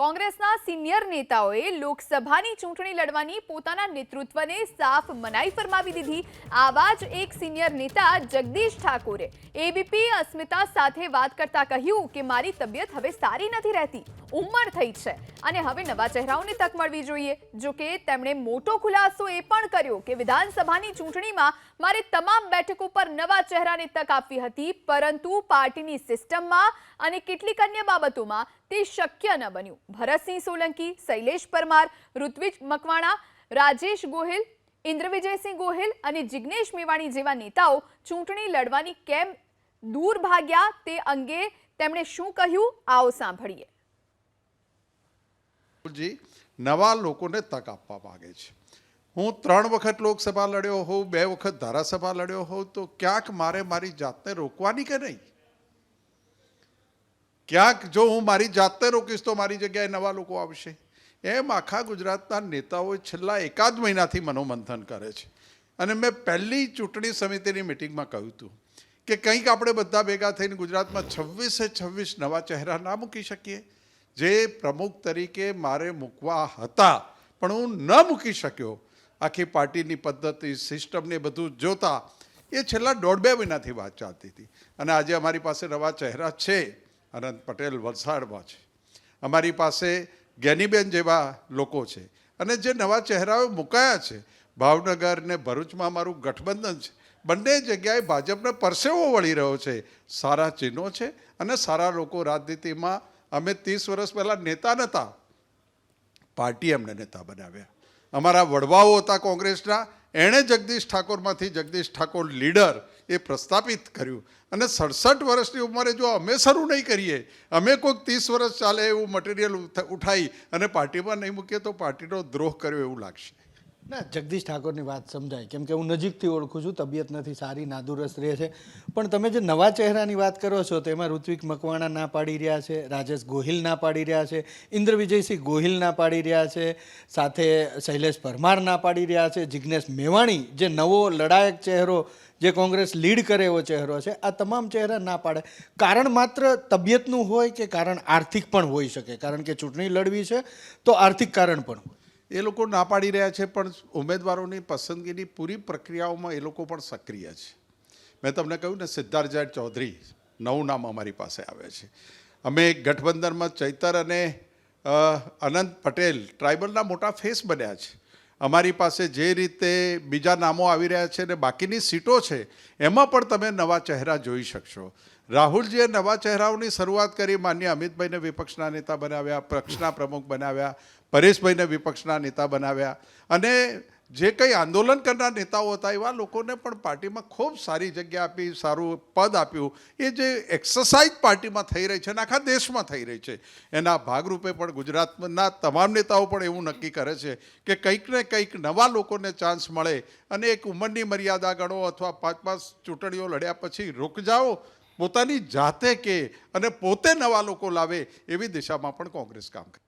કોંગ્રેસના સિનિયર નેતાઓએ લોકસભાની ચૂંટણી લડવાની પોતાના નેતૃત્વને સાફ મનાઈ ફરમાવી દીધી. આવા જ એક સિનિયર નેતા જગદીશ ઠાકોરે એબીપી અસ્મિતા સાથે વાત કરતા કહ્યું કે, મારી તબિયત હવે સારી નથી રહેતી. ઉંમર થઈ છે. અને હવે નવા ચહેરાઓને તક મળવી જોઈએ. જો કે, તેમણે મોટો ખુલાસો એ પણ કર્યો કે, વિધાનસભાની ચૂંટણીમાં મારે તમામ બેઠકો પર નવા ચહેરાને તક આપવી હતી. પરંતુ પાર્ટીની સિસ્ટમમાં અને કેટલીક અન્ય બાબતોમાં તે શક્ય ન બન્યું. ભરતસિંહ સોલંકી, શૈલેષ પરમાર, ઋત્વિજ મકવાણા, રાજેશ ગોહિલ, ઇન્દ્રવિજયસિંહ ગોહિલ અને જિગ્નેશ મેવાણી જેવા નેતાઓ ચૂંટણી લડવાની કેમ દૂર ભાગ્યા તે અંગે તેમણે શું કહ્યું, આવો સાંભળીએ. જી નવા લોકોને તક આપવા માંગે છે. હું ત્રણ વખત લોકસભા લડ્યો હોઉં, બે વખત ધારાસભા લડ્યો હોઉં, તો ક્યાંક મારે મારી જાતને રોકવાની કે નહીં? ક્યાંક જો હું મારી જાતને રોકીશ તો મારી જગ્યાએ નવા લોકો આવશે. એમ આખા ગુજરાતના નેતાઓ છેલ્લા એકાદ મહિનાથી મનોમંથન કરે છે. અને મેં પહેલી ચૂંટણી સમિતિની મિટિંગમાં કહ્યું હતું કે કંઈક આપણે બધા ભેગા થઈને ગુજરાતમાં છવ્વીસે છવ્વીસ નવા ચહેરા ના મૂકી શકીએ. જે પ્રમુખ તરીકે મારે મૂકવા હતા, પણ હું ન મૂકી શક્યો. આખી પાર્ટીની પદ્ધતિ, સિસ્ટમને બધું જોતા એ છેલ્લા દોઢ બે મહિનાથી વાત ચાલતી હતી. અને આજે અમારી પાસે નવા ચહેરા છે. અનંત પટેલ વલસાડમાં છે. અમારી પાસે જ્ઞાનીબેન જેવા લોકો છે અને જે નવા ચહેરાઓ મુકાયા છે. ભાવનગર ને ભરૂચમાં મારું ગઠબંધન છે. બંને જગ્યાએ ભાજપને પરસેવો વળી રહ્યો છે. સારા ચિહ્નો છે અને સારા લોકો રાજનીતિમાં અમે ત્રીસ વર્ષ પહેલાં નેતા નહોતા પાર્ટી અમને નેતા બનાવ્યા. અમારા વડવાઓ હતા કોંગ્રેસના એણે જગદીશ ઠાકોરમાંથી જગદીશ ઠાકોર લીડર એ પ્રસ્થાપિત કર્યું. અને સડસઠ વર્ષની ઉંમરે જો અમે શરૂ નહીં કરીએ, અમે કોઈક ત્રીસ વર્ષ ચાલે એવું મટીરિયલ ઉઠાઈ અને પાર્ટીમાં નહીં મૂકીએ તો પાર્ટીનો દ્રોહ કર્યો એવું લાગશે. ના, જગદીશ ઠાકોરની વાત સમજાય. કેમ કે હું નજીકથી ઓળખું છું, તબિયત નથી સારી નાદુરસ્ત રહે છે. પણ તમે જે નવા ચહેરાની વાત કરો છો તેમાં ઋત્વિક મકવાણા ના પાડી રહ્યા છે, રાજેશ ગોહિલ ના પાડી રહ્યા છે ઇન્દ્ર વિજયસિંહ ગોહિલ ના પાડી રહ્યા છે, સાથે શૈલેષ પરમાર ના પાડી રહ્યા છે જિજ્ઞેશ મેવાણી, જે નવો લડાયક ચહેરો, જે કોંગ્રેસ લીડ કરે એવો ચહેરો છે, આ તમામ ચહેરા ના પાડે. કારણ માત્ર તબિયતનું હોય કે કારણ આર્થિક પણ હોઈ શકે? કારણ કે ચૂંટણી લડવી છે, તો આર્થિક કારણ પણ હોય. એ લોકો ના પાડી રહ્યા છે, પણ ઉમેદવારોની પસંદગીની પૂરી પ્રક્રિયાઓમાં એ લોકો પણ સક્રિય છે. મેં તમને કહ્યું ને સિદ્ધાર્થ જાટ ચૌધરી નવું નામ અમારી પાસે આવે છે. અમે ગઠબંધનમાં ચૈતર અને અનંત પટેલ ટ્રાઇબલના મોટા ફેસ બન્યા છે. અમારી પાસે જે રીતે બીજા નામો આવી રહ્યા છે ને, બાકીની સીટો છે, એમાં પણ તમે નવા ચહેરા જોઈ શકશો. રાહુલજીએ નવા ચહેરાઓની શરૂઆત કરી. માન્ય અમિતભાઈને વિપક્ષના નેતા બનાવ્યા, પક્ષના પ્રમુખ બનાવ્યા, પરેશભાઈને વિપક્ષના નેતા બનાવ્યા. અને જે કંઈ આંદોલન કરનાર નેતાઓ હતા, એવા લોકોને પણ પાર્ટીમાં ખૂબ સારી જગ્યા આપી, સારું પદ આપ્યું. એ જે એક્સરસાઇઝ પાર્ટીમાં થઈ રહી છે અને આખા દેશમાં થઈ રહી છે, એના ભાગરૂપે પણ ગુજરાતના તમામ નેતાઓ પણ એવું નક્કી કરે છે કે કંઈક ને કંઈક નવા લોકોને ચાન્સ મળે અને એક ઉંમરની મર્યાદા ગણો અથવા પાંચ પાંચ ચૂંટણીઓ લડ્યા પછી રૂક જાઓ પોતાની જાતે કે અને પોતે નવા લોકો લાવે એવી દિશામાં પણ કોંગ્રેસ કામ કરે.